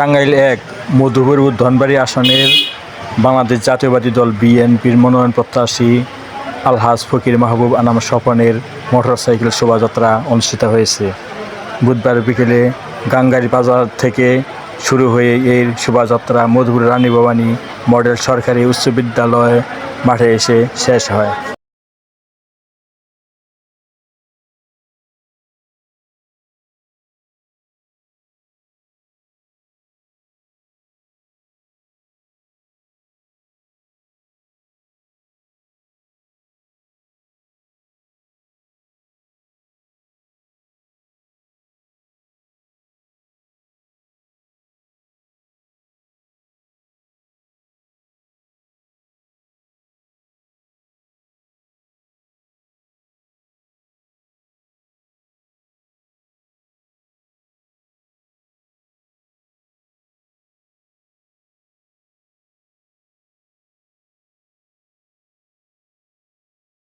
টাঙ্গাইল এক, মধুপুর ধনবাড়ি আসনের বাংলাদেশ জাতীয়বাদী দল বিএনপির মনোনয়ন প্রত্যাশী আলহাজ ফকির মাহবুব আনাম স্বপনের মোটরসাইকেল শোভাযাত্রা অনুষ্ঠিত হয়েছে। বুধবার বিকেলে গাঙ্গারি বাজার থেকে শুরু হয়ে এই শোভাযাত্রা মধুপুর রানী ভবানী মডেল সরকারি উচ্চ বিদ্যালয় মাঠে এসে শেষ হয়।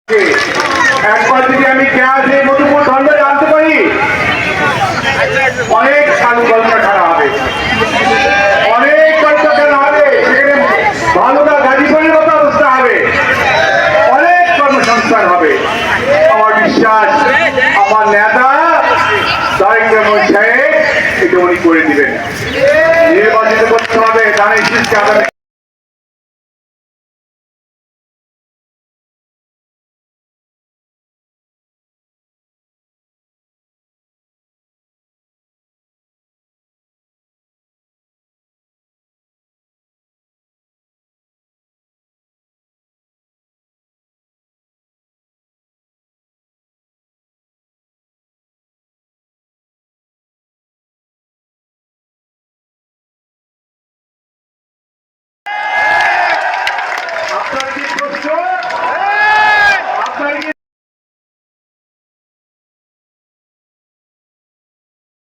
একবার যদি আমি গ্যাস এই মধুপুর ধর্মে আনতে পারি, অনেক সাধু কল্পনা খারাপ হবে। অনেক কল্পনা খারাপ হবে সেখানে ভালোটা গাজীপুরের হবে। অনেক কর্মসংস্থান হবে। আমার বিশ্বাস, আমার নেতা নরেন্দ্র মোদী সাহেব, এটা করে দিবেন।